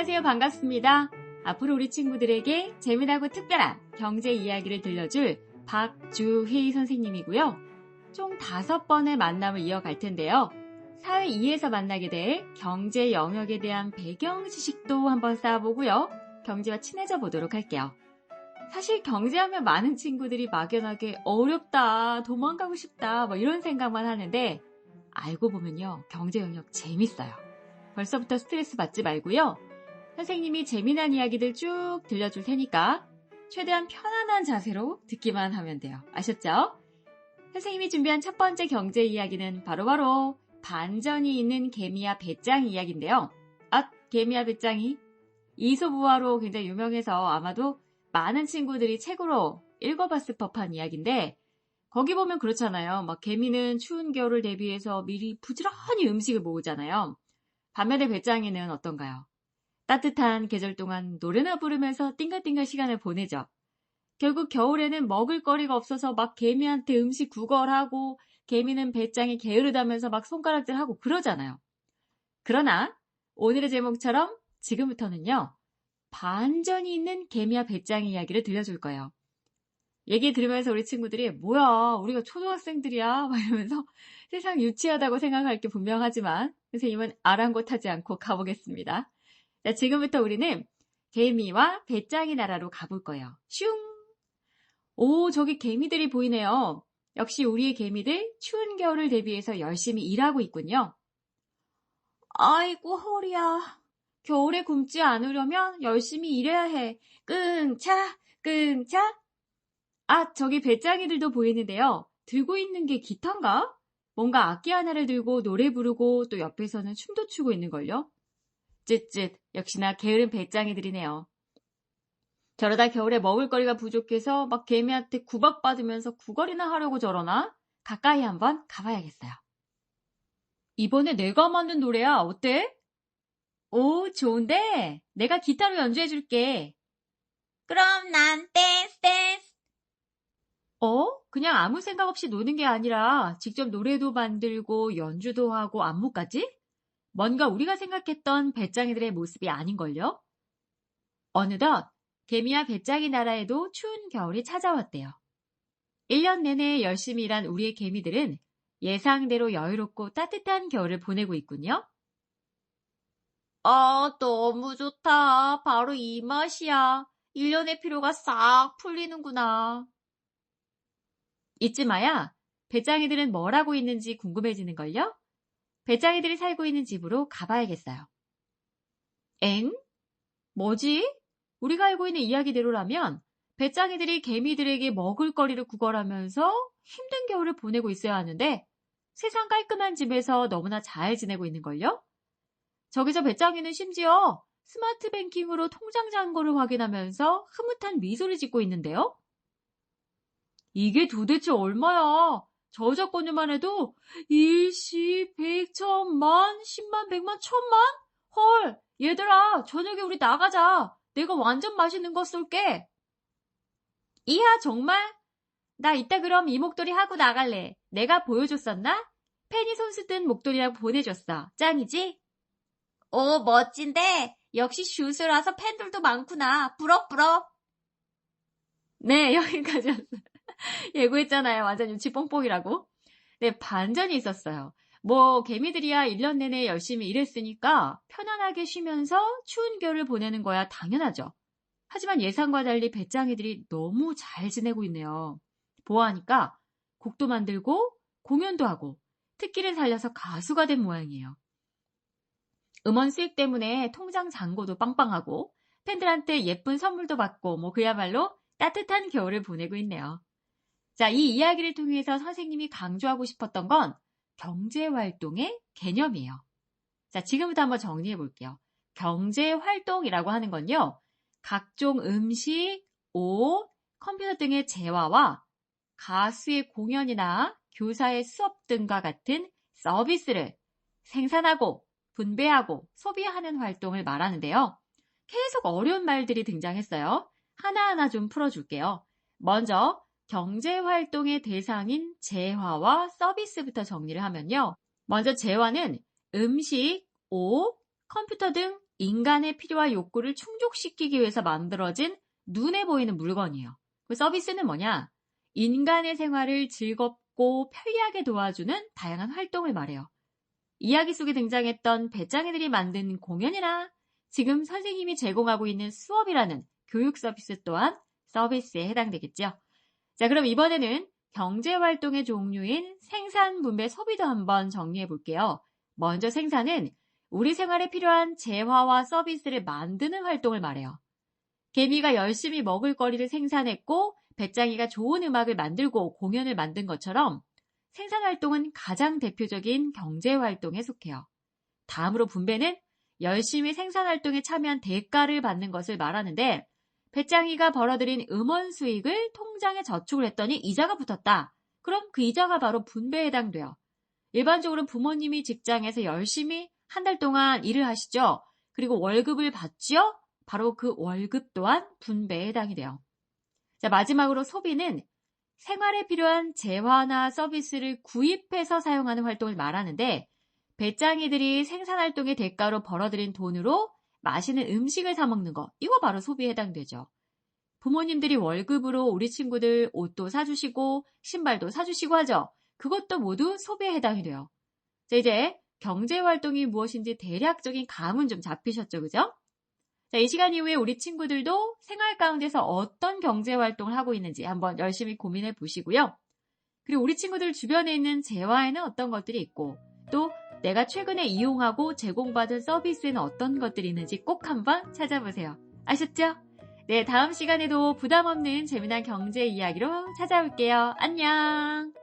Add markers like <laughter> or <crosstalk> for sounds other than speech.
안녕하세요. 반갑습니다. 앞으로 우리 친구들에게 재미나고 특별한 경제 이야기를 들려줄 박주희 선생님이고요. 총 다섯 번의 만남을 이어갈 텐데요. 사회 2에서 만나게 될 경제 영역에 대한 배경 지식도 한번 쌓아보고요. 경제와 친해져 보도록 할게요. 사실 경제하면 많은 친구들이 막연하게 어렵다, 도망가고 싶다, 뭐 이런 생각만 하는데 알고 보면요. 경제 영역 재밌어요. 벌써부터 스트레스 받지 말고요. 선생님이 재미난 이야기들 쭉 들려줄 테니까 최대한 편안한 자세로 듣기만 하면 돼요. 아셨죠? 선생님이 준비한 첫 번째 경제 이야기는 바로바로 바로 반전이 있는 개미와 배짱 이야기인데요. 아, 개미와 배짱이 이소부화로 굉장히 유명해서 아마도 많은 친구들이 책으로 읽어봤을 법한 이야기인데 거기 보면 그렇잖아요. 막 개미는 추운 겨울을 대비해서 미리 부지런히 음식을 모으잖아요. 반면에 배짱이는 어떤가요? 따뜻한 계절 동안 노래나 부르면서 띵글띵글 시간을 보내죠. 결국 겨울에는 먹을 거리가 없어서 막 개미한테 음식 구걸하고 개미는 배짱이 게으르다면서 막 손가락질하고 그러잖아요. 그러나 오늘의 제목처럼 지금부터는요. 반전이 있는 개미와 배짱이 이야기를 들려줄 거예요. 얘기 들으면서 우리 친구들이 뭐야 우리가 초등학생들이야 막 이러면서 <laughs> 세상 유치하다고 생각할 게 분명하지만 선생님은 아랑곳하지 않고 가보겠습니다. 자, 지금부터 우리는 개미와 배짱이 나라로 가볼 거예요. 슝! 오, 저기 개미들이 보이네요. 역시 우리의 개미들 추운 겨울을 대비해서 열심히 일하고 있군요. 아이고, 허리야. 겨울에 굶지 않으려면 열심히 일해야 해. 끙차, 끙차. 아, 저기 배짱이들도 보이는데요. 들고 있는 게 기타인가? 뭔가 악기 하나를 들고 노래 부르고 또 옆에서는 춤도 추고 있는걸요. 쯧쯧, 역시나 게으른 배짱이들이네요. 저러다 겨울에 먹을거리가 부족해서 막 개미한테 구박받으면서 구걸이나 하려고 저러나? 가까이 한번 가봐야겠어요. 이번에 내가 만든 노래야. 어때? 오, 좋은데? 내가 기타로 연주해줄게. 그럼 난 댄스 댄스. 어? 그냥 아무 생각 없이 노는 게 아니라 직접 노래도 만들고 연주도 하고 안무까지? 뭔가 우리가 생각했던 배짱이들의 모습이 아닌걸요? 어느덧 개미와 배짱이 나라에도 추운 겨울이 찾아왔대요. 1년 내내 열심히 일한 우리의 개미들은 예상대로 여유롭고 따뜻한 겨울을 보내고 있군요. 아, 너무 좋다. 바로 이 맛이야. 1년의 피로가 싹 풀리는구나. 잊지 마야 배짱이들은 뭘 하고 있는지 궁금해지는걸요? 배짱이들이 살고 있는 집으로 가봐야겠어요. 엥? 뭐지? 우리가 알고 있는 이야기대로라면 배짱이들이 개미들에게 먹을 거리를 구걸하면서 힘든 겨울을 보내고 있어야 하는데 세상 깔끔한 집에서 너무나 잘 지내고 있는걸요? 저기서 배짱이는 심지어 스마트 뱅킹으로 통장 잔고를 확인하면서 흐뭇한 미소를 짓고 있는데요? 이게 도대체 얼마야? 저작권료만 해도 일시, 백, 천 만, 십만, 백만, 천만? 헐, 얘들아, 저녁에 우리 나가자. 내가 완전 맛있는 거 쏠게. 이하, 정말? 나 이따 그럼 이 목도리 하고 나갈래. 내가 보여줬었나? 팬이 손수 뜬 목도리라고 보내줬어. 짱이지? 오, 멋진데? 역시 슈스라서 팬들도 많구나. 부럽부럽. 네, <laughs> 여기까지였어요. <laughs> 예고했잖아요. 완전 유치 뽕뽕이라고. 네, 반전이 있었어요. 뭐, 개미들이야 1년 내내 열심히 일했으니까 편안하게 쉬면서 추운 겨울을 보내는 거야 당연하죠. 하지만 예상과 달리 배짱이들이 너무 잘 지내고 있네요. 보아하니까 곡도 만들고 공연도 하고 특기를 살려서 가수가 된 모양이에요. 음원 수익 때문에 통장 잔고도 빵빵하고 팬들한테 예쁜 선물도 받고 뭐 그야말로 따뜻한 겨울을 보내고 있네요. 자, 이 이야기를 통해서 선생님이 강조하고 싶었던 건 경제 활동의 개념이에요. 자, 지금부터 한번 정리해 볼게요. 경제 활동이라고 하는 건요, 각종 음식, 옷, 컴퓨터 등의 재화와 가수의 공연이나 교사의 수업 등과 같은 서비스를 생산하고 분배하고 소비하는 활동을 말하는데요. 계속 어려운 말들이 등장했어요. 하나하나 좀 풀어줄게요. 먼저 경제 활동의 대상인 재화와 서비스부터 정리를 하면요. 먼저 재화는 음식, 옷, 컴퓨터 등 인간의 필요와 욕구를 충족시키기 위해서 만들어진 눈에 보이는 물건이에요. 그 서비스는 뭐냐? 인간의 생활을 즐겁고 편리하게 도와주는 다양한 활동을 말해요. 이야기 속에 등장했던 배짱이들이 만든 공연이나 지금 선생님이 제공하고 있는 수업이라는 교육 서비스 또한 서비스에 해당되겠죠. 자, 그럼 이번에는 경제활동의 종류인 생산, 분배, 소비도 한번 정리해 볼게요. 먼저 생산은 우리 생활에 필요한 재화와 서비스를 만드는 활동을 말해요. 개미가 열심히 먹을 거리를 생산했고 배짱이가 좋은 음악을 만들고 공연을 만든 것처럼 생산 활동은 가장 대표적인 경제 활동에 속해요. 다음으로 분배는 열심히 생산 활동에 참여한 대가를 받는 것을 말하는데 배짱이가 벌어들인 음원 수익을 통장에 저축을 했더니 이자가 붙었다. 그럼 그 이자가 바로 분배에 해당돼요. 일반적으로 부모님이 직장에서 열심히 한 달 동안 일을 하시죠. 그리고 월급을 받지요. 바로 그 월급 또한 분배에 해당이 돼요. 자, 마지막으로 소비는 생활에 필요한 재화나 서비스를 구입해서 사용하는 활동을 말하는데 배짱이들이 생산 활동의 대가로 벌어들인 돈으로 맛있는 음식을 사 먹는 거 이거 바로 소비에 해당되죠. 부모님들이 월급으로 우리 친구들 옷도 사주시고 신발도 사주시고 하죠. 그것도 모두 소비에 해당이 돼요. 자, 이제 경제활동이 무엇인지 대략적인 감은 좀 잡히셨죠, 그죠? 자, 이 시간 이후에 우리 친구들도 생활 가운데서 어떤 경제활동을 하고 있는지 한번 열심히 고민해 보시고요. 그리고 우리 친구들 주변에 있는 재화에는 어떤 것들이 있고 또 내가 최근에 이용하고 제공받은 서비스에는 어떤 것들이 있는지 꼭 한번 찾아보세요. 아셨죠? 네, 다음 시간에도 부담 없는 재미난 경제 이야기로 찾아올게요. 안녕!